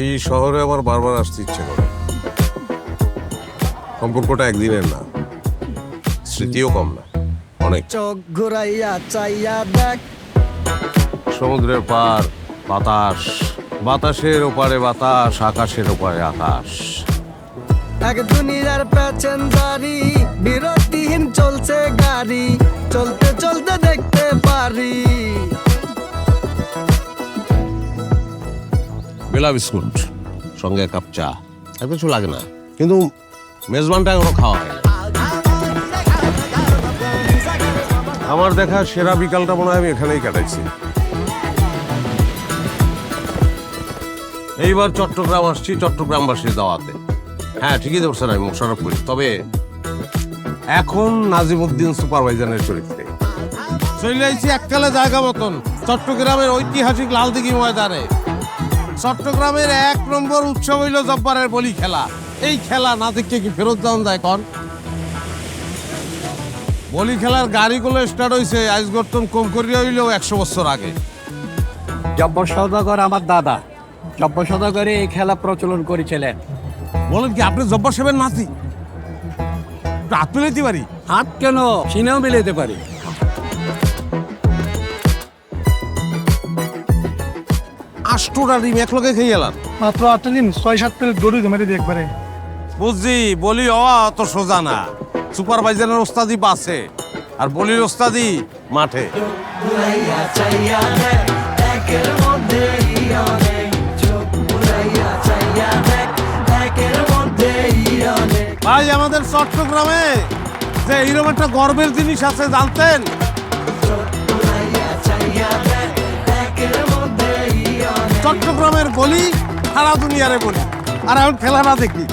এই শহরে আমার বারবার আসতে ইচ্ছে করে। সম্পর্কটা একদিনের না স্মৃতিও কম না অনেক। চোখ ঘুরাইয়া চাইয়া দেখ। সমুদ্রের পার বাতাস বাতাসের ওপারে বাতাস আকাশের ওপারে আকাশ। এক দুনিয়ার প্যাসেঞ্জারি বিরতিহীন চলছে গাড়ি চলতে চলতে দেখতে পারি। বেলা বিস্কুট, সঙ্গে কাপ চা, আর কিছু লাগে না। কিন্তু মেজবানটা এখনও খাওয়া হয় আমার দেখা সেরা বিকালটা মনে হয় আমি এখানেই কাটাইছি। এইবার চট্টগ্রাম আসছি, চট্টগ্রামবাসীর দাওয়াতে। হ্যাঁ ঠিকই ধরছেন আমি, মোশারফ করি। তবে এখন নাজিমুদ্দিন সুপারভাইজারের চরিত্রে। চলে আইছি এককালে জায়গা মতন, চট্টগ্রামের ঐতিহাসিক লালদিঘি ময়দানে। চট্টগ্রামের এক নম্বর উৎসব হইল জব্বারের বলি খেলা। এই খেলা না দেখতে কি ফেরত যাওয়া যায় কন? বলি খেলার গাড়িগুলো স্টার্ট হয়েছে আইস গর্তন কম করিয়া হইলেও একশো বছর আগে। জব্বর সদাগর আমার দাদা। জব্বর সদাগরে এই খেলা প্রচলন করেছিলেন। বলেন কি আপনি জব্বার সাহেবের নাতি? হাত মিলাইতে পারি হাত কেন? সিনেও মিলাতে পারি। আষ্টটা ডিম এক লগে খেয়ে গেলাম মাত্র আটটা দিন ছয় সাত প্লেট গরু মেরে দিয়ে একবারে। বুঝছি বলি হওয়া অত সোজা না। সুপারভাইজারের ওস্তাদি বাসে আর বলির ওস্তাদি মাঠে। ভাই আমাদের চট্টগ্রামে যে এইরকম একটা গর্বের জিনিস আছে জানতেন? চট্টগ্রামের বলি সারা দুনিয়ারে বলি আর এখন খেলাটা দেখি।